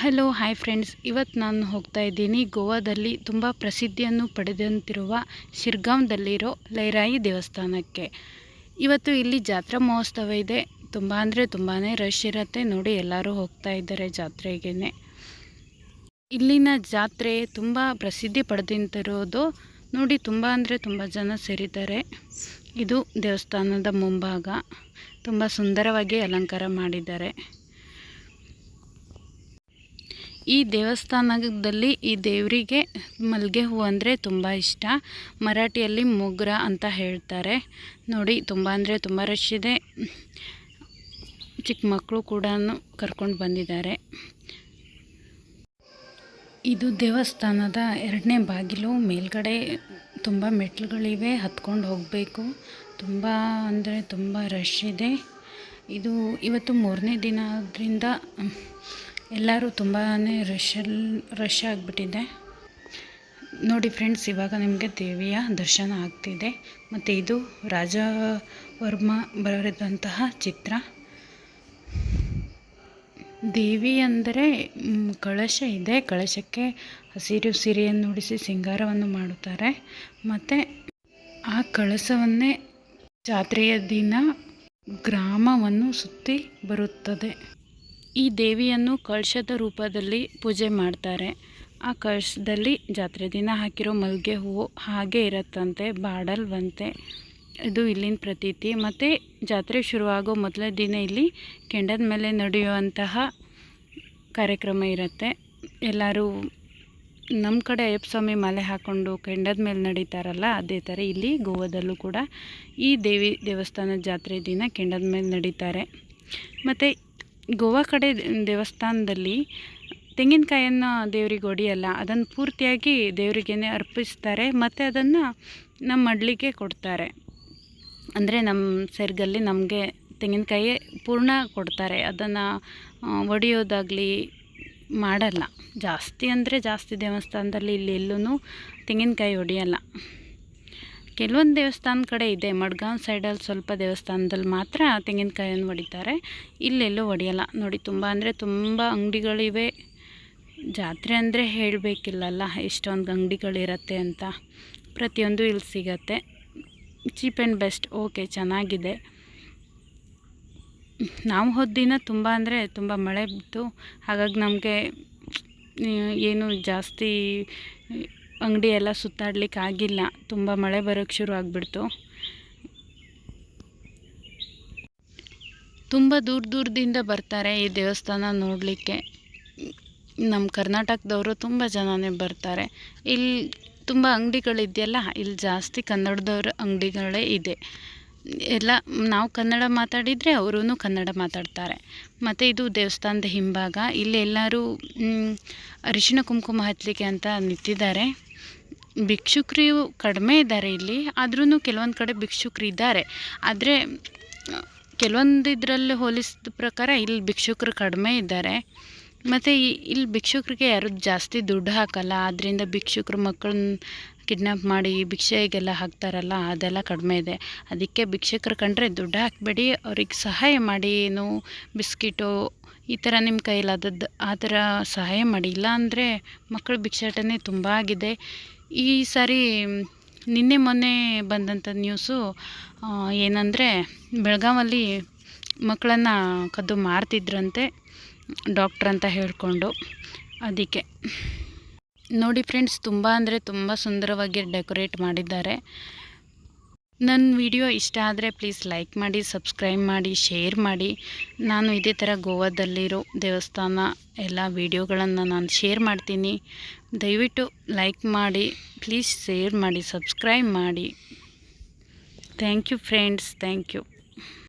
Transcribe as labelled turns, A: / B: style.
A: Hello, hi friends. ಇವತ್ತು ನಾನು ಹೋಗ್ತಾ ಇದ್ದೀನಿ ಗೋವಾದಲ್ಲಿ ತುಂಬ ಪ್ರಸಿದ್ಧಿಯನ್ನು ಪಡೆದಂತಿರುವ ಶಿರ್ಗಾಂವ್ದಲ್ಲಿರೋ ಲೈರಾಯಿ ದೇವಸ್ಥಾನಕ್ಕೆ. ಇವತ್ತು ಇಲ್ಲಿ ಜಾತ್ರಾ ಮಹೋತ್ಸವ ಇದೆ. ತುಂಬ ಅಂದರೆ ತುಂಬಾ ರಶ್ ಇರುತ್ತೆ. ನೋಡಿ, ಎಲ್ಲರೂ ಹೋಗ್ತಾ ಇದ್ದಾರೆ ಜಾತ್ರೆಗೇ ಇಲ್ಲಿನ ಜಾತ್ರೆ ತುಂಬ ಪ್ರಸಿದ್ಧಿ ಪಡೆದಂತಿರೋದು ನೋಡಿ, ತುಂಬ ಅಂದರೆ ತುಂಬ ಜನ ಸೇರಿದ್ದಾರೆ. ಇದು ದೇವಸ್ಥಾನದ ಮುಂಭಾಗ. ತುಂಬ ಸುಂದರವಾಗಿ ಅಲಂಕಾರ ಮಾಡಿದ್ದಾರೆ. ಈ ದೇವಸ್ಥಾನದಲ್ಲಿ ಈ ದೇವರಿಗೆ ಮಲ್ಲಿಗೆ ಹೂವು ಅಂದರೆ ತುಂಬ ಇಷ್ಟ. ಮರಾಠಿಯಲ್ಲಿ ಮೊಗ್ರ ಅಂತ ಹೇಳ್ತಾರೆ. ನೋಡಿ, ತುಂಬ ಅಂದರೆ ತುಂಬ ರಶ್ ಇದೆ. ಚಿಕ್ಕ ಮಕ್ಕಳು ಕೂಡ ಕರ್ಕೊಂಡು ಬಂದಿದ್ದಾರೆ. ಇದು ದೇವಸ್ಥಾನದ ಎರಡನೇ ಬಾಗಿಲು. ಮೇಲ್ಗಡೆ ತುಂಬ ಮೆಟ್ಲುಗಳಿವೆ ಹತ್ಕೊಂಡು ಹೋಗಬೇಕು. ತುಂಬ ಅಂದರೆ ತುಂಬ ರಶ್ ಇದೆ. ಇದು ಇವತ್ತು ಮೂರನೇ ದಿನ ಆದ್ದರಿಂದ ಎಲ್ಲರೂ ತುಂಬಾ ರಶಲ್ ರಶ್ ಆಗಿಬಿಟ್ಟಿದೆ. ನೋಡಿ ಫ್ರೆಂಡ್ಸ್ ಇವಾಗ ನಿಮಗೆ ದೇವಿಯ ದರ್ಶನ ಆಗ್ತಿದೆ. ಮತ್ತು ಇದು ರಾಜ ವರ್ಮ ಬರೆದಂತಹ ಚಿತ್ರ. ದೇವಿ ಅಂದರೆ ಕಳಶ ಇದೆ. ಕಳಶಕ್ಕೆ ಹಸಿರು ಸಿರಿಯನ್ನು ನುಡಿಸಿ ಸಿಂಗಾರವನ್ನು ಮಾಡುತ್ತಾರೆ. ಮತ್ತು ಆ ಕಳಸವನ್ನೇ ಜಾತ್ರೆಯ ದಿನ ಗ್ರಾಮವನ್ನು ಸುತ್ತಿ ಬರುತ್ತದೆ. ಈ ದೇವಿಯನ್ನು ಕಳಶದ ರೂಪದಲ್ಲಿ ಪೂಜೆ ಮಾಡ್ತಾರೆ. ಆ ಕಳಶದಲ್ಲಿ ಜಾತ್ರೆ ದಿನ ಹಾಕಿರೋ ಮಲ್ಲಿಗೆ ಹೂವು ಹಾಗೆ ಇರುತ್ತಂತೆ, ಬಾಡಲ್ವಂತೆ. ಇದು ಇಲ್ಲಿನ ಪ್ರತೀತಿ. ಮತ್ತು ಜಾತ್ರೆ ಶುರುವಾಗೋ ಮೊದಲ ದಿನ ಇಲ್ಲಿ ಕೆಂಡದ ಮೇಲೆ ನಡೆಯುವಂತಹ ಕಾರ್ಯಕ್ರಮ ಇರುತ್ತೆ. ಎಲ್ಲರೂ ನಮ್ಮ ಕಡೆ ಅಯ್ಯಪ್ಪ ಸ್ವಾಮಿ ಮಾಲೆ ಹಾಕ್ಕೊಂಡು ಕೆಂಡದ ಮೇಲೆ ನಡೀತಾರಲ್ಲ, ಅದೇ ಥರ ಇಲ್ಲಿ ಗೋವಾದಲ್ಲೂ ಕೂಡ ಈ ದೇವಿ ದೇವಸ್ಥಾನದ ಜಾತ್ರೆ ದಿನ ಕೆಂಡದ ಮೇಲೆ ನಡೀತಾರೆ. ಮತ್ತು ಗೋವಾ ಕಡೆ ದೇವಸ್ಥಾನದಲ್ಲಿ ತೆಂಗಿನಕಾಯನ್ನು ದೇವ್ರಿಗೆ ಹೊಡಿಯಲ್ಲ ಅದನ್ನು ಪೂರ್ತಿಯಾಗಿ ದೇವರಿಗೇ ಅರ್ಪಿಸ್ತಾರೆ, ಮತ್ತು ಅದನ್ನು ನಮ್ಮ ಮಡ್ಲಿಗೆ ಕೊಡ್ತಾರೆ. ಅಂದರೆ ನಮ್ಮ ಸೆರ್ಗಲ್ಲಿ ನಮಗೆ ತೆಂಗಿನಕಾಯಿ ಪೂರ್ಣ ಕೊಡ್ತಾರೆ, ಅದನ್ನು ಒಡೆಯೋದಾಗಲಿ ಮಾಡಲ್ಲ. ಜಾಸ್ತಿ ಅಂದರೆ ಜಾಸ್ತಿ ದೇವಸ್ಥಾನದಲ್ಲಿ ಇಲ್ಲಿ ಎಲ್ಲೂ ತೆಂಗಿನಕಾಯಿ ಹೊಡೆಯಲ್ಲ ಕೆಲವೊಂದು ದೇವಸ್ಥಾನ ಕಡೆ ಇದೆ. ಮಡ್ಗಾಂವ್ ಸೈಡಲ್ಲಿ ಸ್ವಲ್ಪ ದೇವಸ್ಥಾನದಲ್ಲಿ ಮಾತ್ರ ತೆಂಗಿನಕಾಯನ್ನು ಹೊಡಿತಾರೆ ಇಲ್ಲೆಲ್ಲೂ ಹೊಡೆಯಲ್ಲ ನೋಡಿ, ತುಂಬ ಅಂದರೆ ತುಂಬ ಅಂಗಡಿಗಳಿವೆ ಜಾತ್ರೆ ಅಂದರೆ ಹೇಳಬೇಕಿಲ್ಲಲ್ಲ, ಎಷ್ಟೊಂದು ಅಂಗಡಿಗಳಿರತ್ತೆ ಅಂತ. ಪ್ರತಿಯೊಂದು ಇಲ್ಲಿ ಸಿಗತ್ತೆ. Cheap and best. ಓಕೆ, ಚೆನ್ನಾಗಿದೆ. ನಾವು ಹೋದ ದಿನ ತುಂಬ ಅಂದರೆ ತುಂಬ ಮಳೆ ಬಿತ್ತು. ಹಾಗಾಗಿ ನಮಗೆ ಏನು ಜಾಸ್ತಿ ಅಂಗಡಿ ಎಲ್ಲ ಸುತ್ತಾಡ್ಲಿಕ್ಕೆ ಆಗಿಲ್ಲ. ತುಂಬ ಮಳೆ ಬರೋಕ್ಕೆ ಶುರು ಆಗಿಬಿಡ್ತು. ತುಂಬ ದೂರ ದೂರದಿಂದ ಬರ್ತಾರೆ ಈ ದೇವಸ್ಥಾನ ನೋಡಲಿಕ್ಕೆ. ನಮ್ಮ ಕರ್ನಾಟಕದವರು ತುಂಬ ಜನನೇ ಬರ್ತಾರೆ. ಇಲ್ಲಿ ತುಂಬ ಅಂಗಡಿಗಳಿದೆಯಲ್ಲ ಇಲ್ಲಿ ಜಾಸ್ತಿ ಕನ್ನಡದವ್ರ ಅಂಗಡಿಗಳೇ ಇದೆ. ಎಲ್ಲ ನಾವು ಕನ್ನಡ ಮಾತಾಡಿದರೆ ಅವರೂ ಕನ್ನಡ ಮಾತಾಡ್ತಾರೆ. ಮತ್ತು ಇದು ದೇವಸ್ಥಾನದ ಹಿಂಭಾಗ. ಇಲ್ಲಿ ಎಲ್ಲರೂ ಅರಿಶಿಣ ಕುಂಕುಮ ಹಚ್ಚಲಿಕ್ಕೆ ಅಂತ ನಿಂತಿದ್ದಾರೆ. ಭಿಕ್ಷುಕರು ಕಡಿಮೆ ಇದ್ದಾರೆ ಇಲ್ಲಿ. ಆದ್ರೂ ಕೆಲವೊಂದು ಕಡೆ ಭಿಕ್ಷುಕರು ಇದ್ದಾರೆ. ಆದರೆ, ಕೆಲವೊಂದು ಇದರಲ್ಲಿ ಹೋಲಿಸಿದ ಪ್ರಕಾರ ಇಲ್ಲಿ ಭಿಕ್ಷುಕರು ಕಡಿಮೆ ಇದ್ದಾರೆ. ಮತ್ತು ಇಲ್ಲಿ ಭಿಕ್ಷುಕರಿಗೆ ಯಾರು ಜಾಸ್ತಿ ದುಡ್ಡು ಹಾಕಲ್ಲ. ಆದ್ದರಿಂದ ಭಿಕ್ಷುಕರು ಮಕ್ಕಳನ್ನ ಕಿಡ್ನಾಪ್ ಮಾಡಿ ಭಿಕ್ಷೆಗೆಲ್ಲ ಹಾಕ್ತಾರಲ್ಲ, ಅದೆಲ್ಲ ಕಡಿಮೆ ಇದೆ. ಅದಕ್ಕೆ ಭಿಕ್ಷಕರು ಕಂಡ್ರೆ ದುಡ್ಡು ಹಾಕಬೇಡಿ, ಅವ್ರಿಗೆ ಸಹಾಯ ಮಾಡಿ, ಏನು ಬಿಸ್ಕಿಟು ಈ ಥರ ನಿಮ್ಮ ಕೈಲಾದದ್ದು, ಆ ಥರ ಸಹಾಯ ಮಾಡಿ. ಇಲ್ಲ ಅಂದರೆ ಮಕ್ಕಳು ಭಿಕ್ಷಾಟನೆ ತುಂಬ ಆಗಿದೆ. ಈ ಸಾರಿ ನಿನ್ನೆ ಮೊನ್ನೆ ಬಂದಂಥ ನ್ಯೂಸು ಏನಂದರೆ ಬೆಳಗಾವಲ್ಲಿ ಮಕ್ಕಳನ್ನು ಕದ್ದು ಮಾರ್ತಿದ್ರಂತೆ ಡಾಕ್ಟ್ರ್ ಅಂತ ಹೇಳಿಕೊಂಡು. ಅದಕ್ಕೆ ನೋಡಿ ಫ್ರೆಂಡ್ಸ್, ತುಂಬ ಅಂದರೆ ತುಂಬ ಸುಂದರವಾಗಿ ಡೆಕೋರೇಟ್ ಮಾಡಿದ್ದಾರೆ. ನನ್ನ ವಿಡಿಯೋ ಇಷ್ಟ ಆದರೆ ಪ್ಲೀಸ್ ಲೈಕ್ ಮಾಡಿ, ಸಬ್ಸ್ಕ್ರೈಬ್ ಮಾಡಿ, ಶೇರ್ ಮಾಡಿ. ನಾನು ಇದೇ ಥರ ಗೋವಾದಲ್ಲಿರೋ ದೇವಸ್ಥಾನ ಎಲ್ಲ ವೀಡಿಯೋಗಳನ್ನು ನಾನು ಶೇರ್ ಮಾಡ್ತೀನಿ. ದಯವಿಟ್ಟು ಲೈಕ್ ಮಾಡಿ, ಪ್ಲೀಸ್ ಶೇರ್ ಮಾಡಿ, ಸಬ್ಸ್ಕ್ರೈಬ್ ಮಾಡಿ. Thank you friends, thank you.